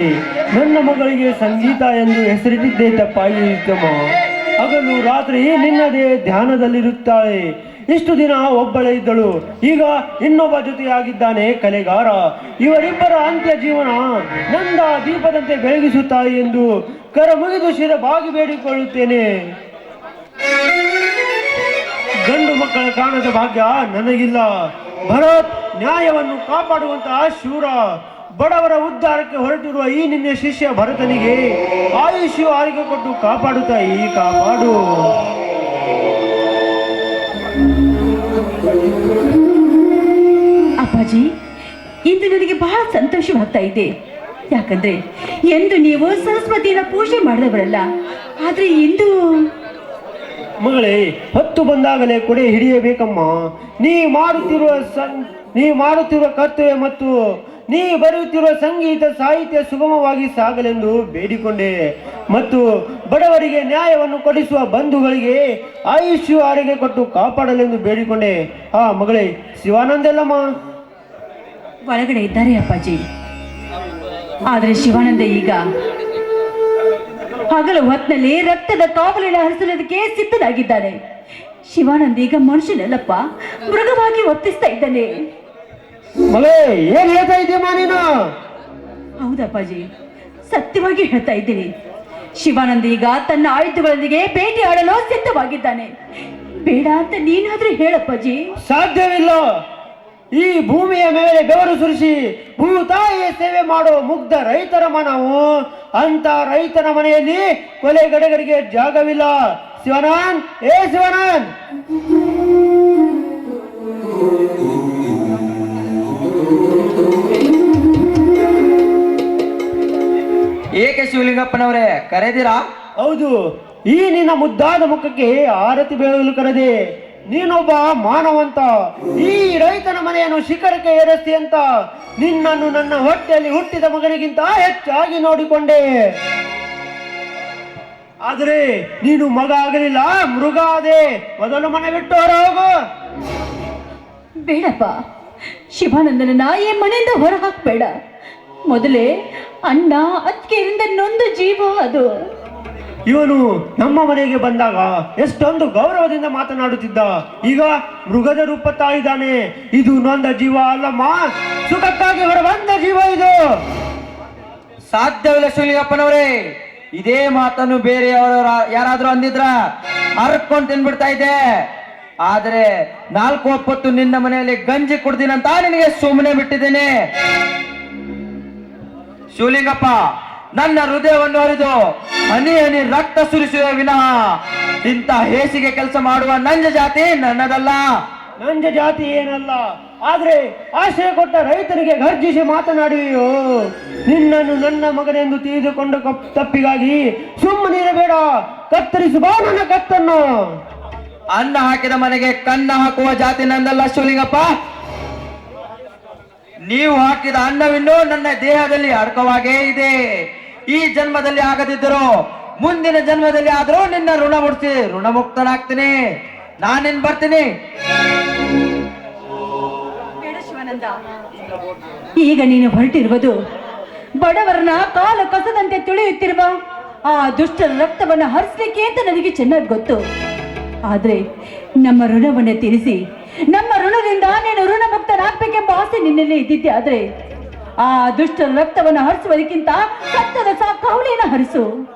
ನನ್ನ ಮಗಳಿಗೆ ಸಂಗೀತ ಎಂದು ಹೆಸರಿಟ್ಟಿದ್ದೇ ತಪ್ಪಾಗಿತ್ತಮ್ಮ ಹಗಲು ರಾತ್ರಿ ನಿನ್ನದೇ ಧ್ಯಾನದಲ್ಲಿರುತ್ತಾಳೆ. ಇಷ್ಟು ದಿನ ಒಬ್ಬಳೇ ಇದ್ದಳು. ಈಗ ಇನ್ನೊಬ್ಬ ಜೊತೆಯಾಗಿದ್ದಾನೆ ಕಲೆಗಾರ. ಇವರಿಬ್ಬರ ಅಂತ್ಯ ಜೀವನ ನಂದ ದೀಪದಂತೆ ಬೆಳಗಿಸುತ್ತಾಳೆ ಎಂದು ಕರ ಮುಗಿದು ಶಿರ ಬಾಗಿ ಬೇಡಿಕೊಳ್ಳುತ್ತೇನೆ. ಗಂಡು ಮಕ್ಕಳ ಕಾಣದ ಭಾಗ್ಯ ನನಗಿಲ್ಲ. ಭರತ್ ನ್ಯಾಯವನ್ನು ಕಾಪಾಡುವಂತಹ ಶೂರ. ಬಡವರ ಉದ್ಧಾರಕ್ಕೆ ಹೊರಟಿರುವ ಈ ನಿನ್ನ ಶಿಷ್ಯ ಭರತನಿಗೆ ಆಯುಷ್ಯ ಆರೋಗ್ಯ ಕೊಟ್ಟು ಕಾಪಾಡುತ್ತಾ ಈ ಕಾಪಾಡು. ಅಪ್ಪಾಜಿ ಇಂದು ನನಗೆ ಬಹಳ ಸಂತೋಷವಾಗ್ತಾ ಇದೆ. ಯಾಕಂದ್ರೆ ಎಂದು ನೀವು ಸರಸ್ವತಿಯನ್ನ ಪೂಜೆ ಮಾಡಿದವರಲ್ಲ ಆದ್ರೆ ಇಂದು ಮಗಳೇ ಹೊತ್ತು ಬಂದಾಗಲೇ ಕೊಡೆ ಹಿಡಿಯಬೇಕಮ್ಮ. ನೀ ಮಾಡುತ್ತಿರುವ ಸನ್ ನೀ ಮಾಡುತ್ತಿರುವ ಕರ್ತವ್ಯ ಮತ್ತು ನೀ ಬರೆಯುತ್ತಿರುವ ಸಂಗೀತ ಸಾಹಿತ್ಯ ಸುಗಮವಾಗಿ ಸಾಗಲೆಂದು ಬೇಡಿಕೊಂಡೆ. ಮತ್ತು ಬಡವರಿಗೆ ನ್ಯಾಯವನ್ನು ಕೊಡಿಸುವ ಬಂಧುಗಳಿಗೆ ಆಯುಷ್ಯ ಆರೋಗ್ಯ ಕೊಟ್ಟು ಕಾಪಾಡಲೆಂದು ಬೇಡಿಕೊಂಡೆ. ಆ ಮಗಳೇ ಶಿವಾನಂದ ಎಲ್ಲಮ್ಮ ಒಳಗಡೆ ಇದ್ದಾರೆ ಅಪ್ಪಾಜಿ. ಆದರೆ ಶಿವಾನಂದ ಈಗ ಹಗಲು ಹೊತ್ತಿನಲ್ಲಿ ರಕ್ತದ ಕಾವಲಿನ ಹರಿಸಲದಕ್ಕೆ ಸಿದ್ಧನಾಗಿದ್ದಾನೆ. ಶಿವಾನಂದ ಈಗ ಮನುಷ್ಯನಲ್ಲಪ್ಪ, ಮೃಗವಾಗಿ ವರ್ತಿಸ್ತಾ ಇದ್ದಾನೆ. ಮಗಳೇ ಏನ್ ಹೇಳ್ತಾ ಇದೀಯಮ್ಮ ನೀನು? ಹೌದಪ್ಪಾಜಿ ಸತ್ಯವಾಗಿ ಹೇಳ್ತಾ ಇದ್ದೀನಿ. ಶಿವಾನಂದ ಈಗ ತನ್ನ ಆಯುಧಗಳೊಂದಿಗೆ ಭೇಟಿ ಆಡಲು ಸಿದ್ಧವಾಗಿದ್ದಾನೆ. ಬೇಡ ಅಂತ ನೀನಾದ್ರೂ ಹೇಳಪ್ಪಾಜಿ. ಸಾಧ್ಯವಿಲ್ಲ. ಈ ಭೂಮಿಯ ಮೇಲೆ ಬೆವರು ಸುರಿಸಿ ಭೂತಾಯಿಯ ಸೇವೆ ಮಾಡೋ ಮುಗ್ಧ ರೈತರ ಮನವು ಅಂತ ರೈತನ ಮನೆಯಲ್ಲಿ ಕೊಲೆಗಡೆಗರಿಗೆ ಜಾಗವಿಲ್ಲ. ಶಿವನಾನ್ ಏ ಶಿವನಾನ್ ಶಿವಲಿಂಗಪ್ಪನವರೇ ಕರೆದಿರಾ? ಹೌದು ಈ ನಿನ್ನ ಮುದ್ದಾದ ಮುಖಕ್ಕೆ ಆರತಿ ಬೆಳಗಲು ಕರೆದೆ. ನೀನೊಬ್ಬ ಮಾನವಂತ ಈ ರೈತನ ಮನೆಯನ್ನು ಶಿಖರಕ್ಕೆ ಏರಿಸ್ತಿ ಅಂತ ನಿನ್ನನ್ನು ನನ್ನ ಹೊಟ್ಟೆಯಲ್ಲಿ ಹುಟ್ಟಿದ ಮಗನಿಗಿಂತ ಹೆಚ್ಚಾಗಿ ನೋಡಿಕೊಂಡೆ. ಆದರೆ ನೀನು ಮಗ ಆಗಲಿಲ್ಲ ಮೃಗ ಆದೆ. ಮೊದಲು ಮನೆ ಬಿಟ್ಟು ಹೊರ ಹೋಗು ಬೇಡಪ್ಪ ಶಿವಾನಂದನನ್ನ ಈ ಮನೆಯಿಂದ ಹೊರ ಹಾಕ್ಬೇಡ ಮೊದಲೇ ಅಣ್ಣ ಅತ್ತಿಗೆಯಿಂದ ನೊಂದು ಜೀವ ಅದು. ಇವನು ನಮ್ಮ ಮನೆಗೆ ಬಂದಾಗ ಎಷ್ಟೊಂದು ಗೌರವದಿಂದ ಮಾತನಾಡುತ್ತಿದ್ದ. ಈಗ ಮೃಗದ ರೂಪ ತಾಯಿದ್ದಾನೆ ಇದು ನೊಂದ ಜೀವ ಅಲ್ಲಮ್ಮ. ಸುಖಕ್ಕಾಗಿ ಹೊರ ಬಂದ ಜೀವ ಇದು. ಸಾಧ್ಯವಿಲ್ಲ ಶಿವಲಿಂಗಪ್ಪನವರೇ ಇದೇ ಮಾತನ್ನು ಬೇರೆಯವರು ಯಾರಾದ್ರೂ ಅಂದಿದ್ರ? ಹರ್ಕೊಂಡು ತಿನ್ಬಿಡ್ತಾ ಇದೆ ಆದರೆ ನಾಲ್ಕು ಒಪ್ಪತ್ತು ನಿನ್ನ ಮನೆಯಲ್ಲಿ ಗಂಜಿ ಕುಡ್ದಿನಂತ ನಿನಗೆ ಸುಮ್ಮನೆ ಬಿಟ್ಟಿದ್ದೇನೆ. ಶಿವಲಿಂಗಪ್ಪ ನನ್ನ ಹೃದಯವನ್ನು ಅರಿದು ಹನಿ ಹನಿ ರಕ್ತ ಸುರಿಸುವ ವಿನಃ ಇಂಥ ಹೇಸಿಗೆ ಕೆಲಸ ಮಾಡುವ ನಂಜ ಜಾತಿ ನನ್ನದಲ್ಲ. ನಂಜ ಜಾತಿ ಏನಲ್ಲ ಆದ್ರೆ ಆಶ್ರಯ ಕೊಟ್ಟ ರೈತರಿಗೆ ಗರ್ಜಿಸಿ ಮಾತನಾಡುವೆಯೋ ನಿನ್ನನ್ನು ನನ್ನ ಮಗನೆಂದು ತಿಳಿದುಕೊಂಡ ತಪ್ಪಿಗಾಗಿ ಸುಮ್ಮನಿರಬೇಡ ಕತ್ತರಿಸು ಬಾ ನನ್ನ ಕತ್ತನ್ನು. ಅನ್ನ ಹಾಕಿದ ಮನೆಗೆ ಕನ್ನ ಹಾಕುವ ಜಾತಿ ನಂದಲ್ಲ ಶಿವಲಿಂಗಪ್ಪ. ನೀವು ಹಾಕಿದ ಅನ್ನವಿನ್ನೂ ನನ್ನ ದೇಹದಲ್ಲಿ ಅಡಕವಾಗೇ ಇದೆ. ಈ ಜನ್ಮದಲ್ಲಿ ಆಗದಿದ್ದರೂ, ಮುಂದಿನ ಜನ್ಮದಲ್ಲಿ ಆದರೂ ನಿನ್ನ ಋಣ ಮುಡ್ತಿ ಋಣಮುಕ್ತನಾಗ್ತೀನಿ. ನಾನಿನ್ ಬರ್ತೀನಿ. ಈಗ ನೀನು ಹೊರಟಿರುವುದು ಬಡವರನ್ನ ಕಾಲ ಕಸದಂತೆ ತುಳಿಯುತ್ತಿರುವ ಆ ದುಷ್ಟರ ರಕ್ತವನ್ನ ಹರಿಸಲಿಕ್ಕೆ ಅಂತ ನನಗೆ ಚೆನ್ನಾಗಿ ಗೊತ್ತು. ಆದ್ರೆ ನಮ್ಮ ಋಣವನ್ನ ತೀರಿಸಿ ನಮ್ಮ ಋಣದಿಂದ ನೀನು ಋಣಮುಕ್ತನಾಗಬೇಕೆಂಬ ಆಸೆ ನಿನ್ನಲ್ಲಿ ಇದ್ದಿದ್ದೆ ಆದ್ರೆ ಆ ದುಷ್ಟರ ರಕ್ತವನ್ನು ಹರಿಸುವುದಕ್ಕಿಂತ ಸತ್ತದ ಸಾ ಕವಲಿನ ಹರಿಸು?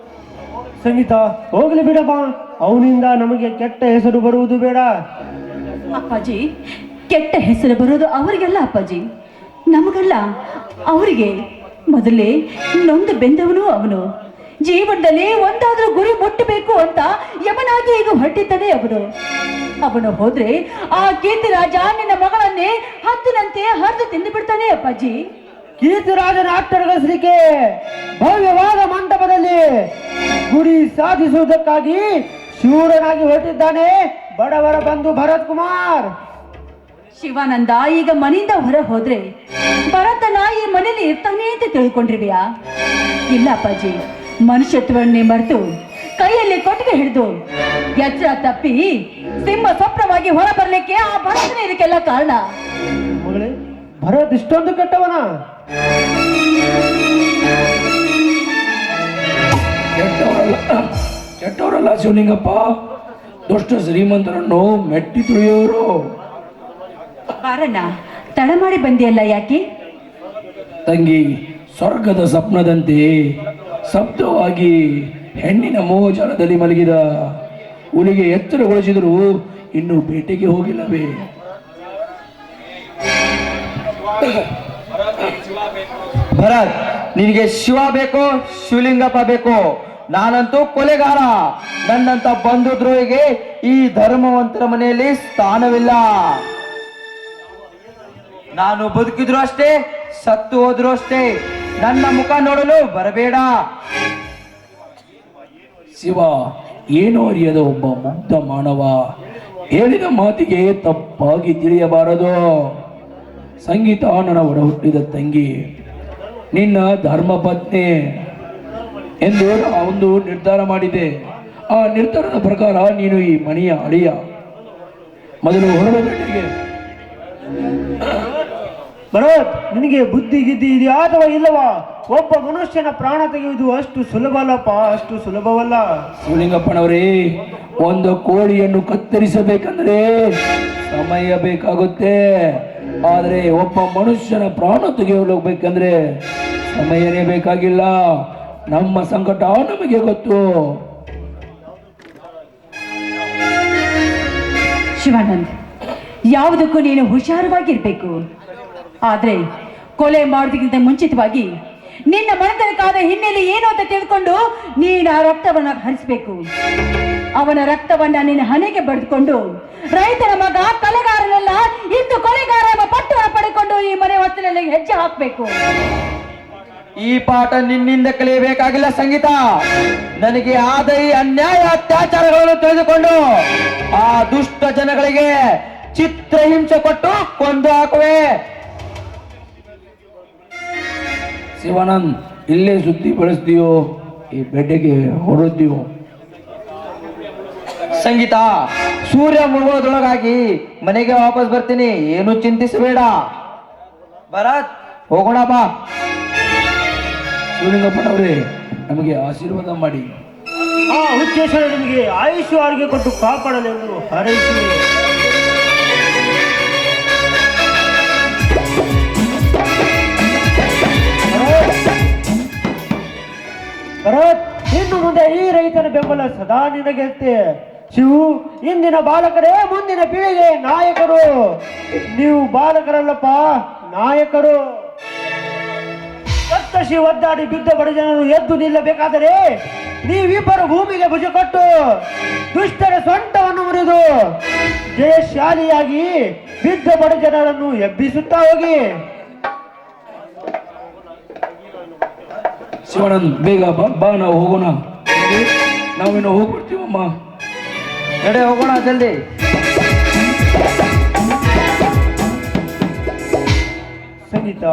ಸಂಗೀತ ಹೋಗ್ಲಿ ಬಿಡಪ್ಪ. ಅವನಿಂದ ನಮಗೆ ಕೆಟ್ಟ ಹೆಸರು ಬರುವುದು ಬೇಡ. ಅಪ್ಪಾಜಿ ಕೆಟ್ಟ ಹೆಸರು ಬರೋದು ಅವರಿಗೆಲ್ಲ ಅಪ್ಪಾಜಿ. ನಮಗಲ್ಲ ಅವರಿಗೆ. ಮೊದಲೇ ನೊಂದು ಬೆಂದವನು ಅವನು. ಜೀವನದಲ್ಲಿ ಒಂದಾದ್ರೂ ಗುರಿ ಮುಟ್ಟಬೇಕು ಅಂತ ಯಮನಾಗಿ ಈಗ ಹೊರಟಿದ್ದಾನೆ ಅವನು. ಅವನು ಹೋದ್ರೆ ಆ ಕೀರ್ತಿರಾಜ ನಿನ್ನ ಮಗಳನ್ನೇ ಹತ್ತಿನಂತೆ ಹರಿದು ತಿಂದು ಬಿಡ್ತಾನೆ ಅಪ್ಪಾಜಿ. ಕೀರ್ತಿರಾಜನ ಆಟಗಳಿಗೆ ಭವ್ಯವಾದ ಮಂಟಪದಲ್ಲಿ ಗುರಿ ಸಾಧಿಸುವುದಕ್ಕಾಗಿ ಶೂರನಾಗಿ ಹೊರಟಿದ್ದಾನೆ ಬಡವರ ಬಂಧು ಭರತ್ ಕುಮಾರ್ ಶಿವಾನಂದ ಈಗ ಮನೆಯಿಂದ ಹೊರ ಹೋದ್ರೆ ಭರತನ ಈ ಮನೇಲಿ ಇರ್ತಾನೆ ಅಂತ ತಿಳ್ಕೊಂಡಿರ್ವಿಯಾ ಇಲ್ಲ ಅಪ್ಪಾಜಿ ಮನುಷ್ಯತ್ವನ್ನೇ ಮರೆತು ಕೈಯಲ್ಲಿ ಕೊಟ್ಟಿಗೆ ಹಿಡಿದು ಎಚ್ಚರ ತಪ್ಪಿ ಸಿಂಹ ಸ್ವಪ್ನವಾಗಿ ಹೊರ ಬರಲಿಕ್ಕೆ ಆ ಭರತನೇ ಇದಕ್ಕೆಲ್ಲ ಕಾರಣ? ಮಗಳೇ ಭರತ್ ಇಷ್ಟೊಂದು ಕೆಟ್ಟವನ? ಕೆಟ್ಟವರಲ್ಲ ಶಿವಲಿಂಗಪ್ಪ. ದುಷ್ಟ ಶ್ರೀಮಂತರನ್ನು ಮೆಟ್ಟಿ ತುಳಿಯೋರು. ಬಾರಣ್ಣ ತಡ ಮಾಡಿ ಬಂದಿಯಲ್ಲ ಯಾಕೆ? ತಂಗಿ ಸ್ವರ್ಗದ ಸ್ವಪ್ನದಂತೆ ಸಪ್ತವಾಗಿ ಹೆಣ್ಣಿನ ಮೋಹಜಾಲದಲ್ಲಿ ಮಲಗಿದ ಹುಲಿಗೆ ಎಚ್ಚರಗೊಳಿಸಿದರೂ ಇನ್ನು ಬೇಟೆಗೆ ಹೋಗಿಲ್ಲವೇ? ಭರತ್, ನಿನಗೆ ಶಿವ ಬೇಕೋ, ಶಿವಲಿಂಗಪ್ಪ ಬೇಕೋ? ನಾನಂತೂ ಕೊಲೆಗಾರ. ನನ್ನಂತ ಬಂಧು ದ್ರೋಹಿಗೆ ಈ ಧರ್ಮವಂತರ ಮನೆಯಲ್ಲಿ ಸ್ಥಾನವಿಲ್ಲ. ನಾನು ಬದುಕಿದ್ರು ಅಷ್ಟೇ, ಸತ್ತು ಹೋದ್ರು ಅಷ್ಟೇ. ನನ್ನ ಮುಖ ನೋಡಲು ಬರಬೇಡ. ಶಿವ, ಏನು ಅರಿಯದ ಒಬ್ಬ ಮುಗ್ಧ ಮಾನವ ಹೇಳಿದ ಮಾತಿಗೆ ತಪ್ಪಾಗಿ ತಿಳಿಯಬಾರದು. ಸಂಗೀತ ನನ್ನ ಒಡ ಹುಟ್ಟಿದ ತಂಗಿ, ನಿನ್ನ ಧರ್ಮ ಪತ್ನಿ ಎಂದು ಒಂದು ನಿರ್ಧಾರ ಮಾಡಿದೆ. ಆ ನಿರ್ಧಾರದ ಪ್ರಕಾರ ನೀನು ಈ ಮನೆಯ ಅಳಿಯ. ಮೊದಲು ಹೊರಡಬೇಟಿಗೆ ಭರತ್ ನಿನಗೆ ಬುದ್ಧಿ ಗಿದ್ದಿ ಇದೆಯಾ ಅಥವಾ ಇಲ್ಲವಾ? ಒಬ್ಬ ಮನುಷ್ಯನ ಪ್ರಾಣ ತೆಗೆಯುವುದು ಅಷ್ಟು ಸುಲಭ ಅಲ್ಲಪ್ಪ ಅಷ್ಟು ಸುಲಭವಲ್ಲ. ಶಿವಲಿಂಗಪ್ಪನವರೇ ಒಂದು ಕೋಳಿಯನ್ನು ಕತ್ತರಿಸಬೇಕಂದ್ರೆ ಸಮಯ ಬೇಕಾಗುತ್ತೆ. ಆದರೆ ಒಬ್ಬ ಮನುಷ್ಯನ ಪ್ರಾಣ ತೆಗೆಯಲು ಬೇಕಂದ್ರೆ ಸಮಯನೇ ಬೇಕಾಗಿಲ್ಲ. ನಮ್ಮ ಸಂಕಟ ನಮಗೆ ಗೊತ್ತು. ಶಿವಾನಂದ್ ಯಾವುದಕ್ಕೂ ನೀನು ಹುಷಾರವಾಗಿರ್ಬೇಕು. ಆದ್ರೆ ಕೊಲೆ ಮಾಡೋದಕ್ಕಿಂತ ಮುಂಚಿತವಾಗಿ ನಿನ್ನ ಮನತನಕ್ಕಾದ ಹಿನ್ನೆಲೆ ಏನು ಅಂತ ತಿಳ್ಕೊಂಡು ನೀನು ಆ ರಕ್ತವನ್ನು ಹರಿಸಬೇಕು. ಅವನ ರಕ್ತವನ್ನ ನಿನ್ನ ಹಣೆಗೆ ಬಡಿದುಕೊಂಡು ರೈತನ ಮಗ, ಕಲೆಗಾರನೆಲ್ಲ ಇಂದು ಕೊಲೆಗಾರ ಪಟ್ಟು ಪಡೆಕೊಂಡು ಈ ಮನೆ ಹೊತ್ತಿನಲ್ಲಿ ಹೆಜ್ಜೆ ಹಾಕ್ಬೇಕು. ಈ ಪಾಠ ನಿನ್ನಿಂದ ಕಲಿಯಬೇಕಾಗಿಲ್ಲ ಸಂಗೀತ. ನನಗೆ ಆದ ಈ ಅನ್ಯಾಯ, ಅತ್ಯಾಚಾರಗಳನ್ನು ತಿಳಿದುಕೊಂಡು ಆ ದುಷ್ಟ ಜನಗಳಿಗೆ ಚಿತ್ರಹಿಂಸೆ ಕೊಟ್ಟು ಶಿವಾನಂದ್ ಇಲ್ಲೇ ಸುದ್ದಿ ಬಳಸ್ತೀವೋ ಈ ಬೆಡ್ಡೆಗೆ ಹೊರಡ್ತೀವೋ ಸಂಗೀತ, ಸೂರ್ಯ ಮುಳುಗೋದ್ರೊಳಗಾಗಿ ಮನೆಗೆ ವಾಪಸ್ ಬರ್ತೀನಿ. ಏನು ಚಿಂತಿಸಬೇಡ. ಭರತ್, ಹೋಗೋಣ ಬಾ. ಶಿವಲಿಂಗಪ್ಪನವರೇ ನಮಗೆ ಆಶೀರ್ವಾದ ಮಾಡಿ. ಆ ಹುಚ್ಚೇಶ್ವರ ನಿಮಗೆ ಆಯುಷ್ಯ ಆರೋಗ್ಯ ಕೊಟ್ಟು ಕಾಪಾಡಲೆಂದು ಹಾರೈಸುವೆ ರೈತನ ಬೆಂಬಲ ಸದಾ ನಿನಗೆತ್ತೆ ಶಿವು, ಇಂದಿನ ಬಾಲಕರೇ, ಮುಂದಿನ ಪೀಳಿಗೆ ನಾಯಕರು. ನೀವು ಬಾಲಕರಲ್ಲಪ್ಪ, ನಾಯಕರು. ಸಪ್ತಶಿ ಒದ್ದಾಡಿ ಬಿದ್ದ ಬಡ ಜನರು ಎದ್ದು ನಿಲ್ಲಬೇಕಾದರೆ ನೀವಿಬ್ಬರು ಭೂಮಿಗೆ ಭುಜ ಕೊಟ್ಟು, ದುಷ್ಟರ ಸೊಂಟವನ್ನು ಮುರಿದು, ಜಯಶಾಲಿಯಾಗಿ ಬಿದ್ದ ಬಡ ಜನರನ್ನು ಎಬ್ಬಿಸುತ್ತಾ ಹೋಗಿ. ಶಿವಾನಂದ್ ಬೇಗ ಬಾಣ ಹೋಗೋಣ. ನಾವಿನ್ನು ಹೋಗ್ಬಿಡ್ತೀವಮ್ಮ. ನಡೆ ಹೋಗೋಣ ಜಲ್ದಿ. ಸಂಗೀತ,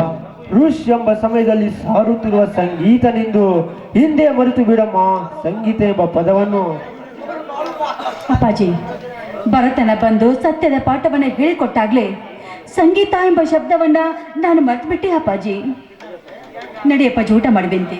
ಋಷ್ ಎಂಬ ಸಮಯದಲ್ಲಿ ಸಾರುತ್ತಿರುವ ಸಂಗೀತನೆಂದು ಹಿಂದೆ ಮರೆತು ಬಿಡಮ್ಮ. ಸಂಗೀತ ಎಂಬ ಪದವನ್ನು. ಅಪ್ಪಾಜಿ, ಭರತನ ಬಂದು ಸತ್ಯದ ಪಾಠವನ್ನ ಹೇಳಿಕೊಟ್ಟಾಗ್ಲೇ ಸಂಗೀತ ಎಂಬ ಶಬ್ದವನ್ನ ನಾನು ಮರ್ತ್ಬಿಟ್ಟೆ ಅಪ್ಪಾಜಿ. ನಡಿಯಪ್ಪಾಜಿ ಊಟ ಮಾಡುವಂತೆ.